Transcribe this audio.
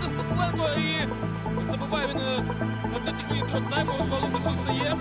Грати Стасленко і забиває він е, на третій хвилі другого тайму, коли Михайло стає.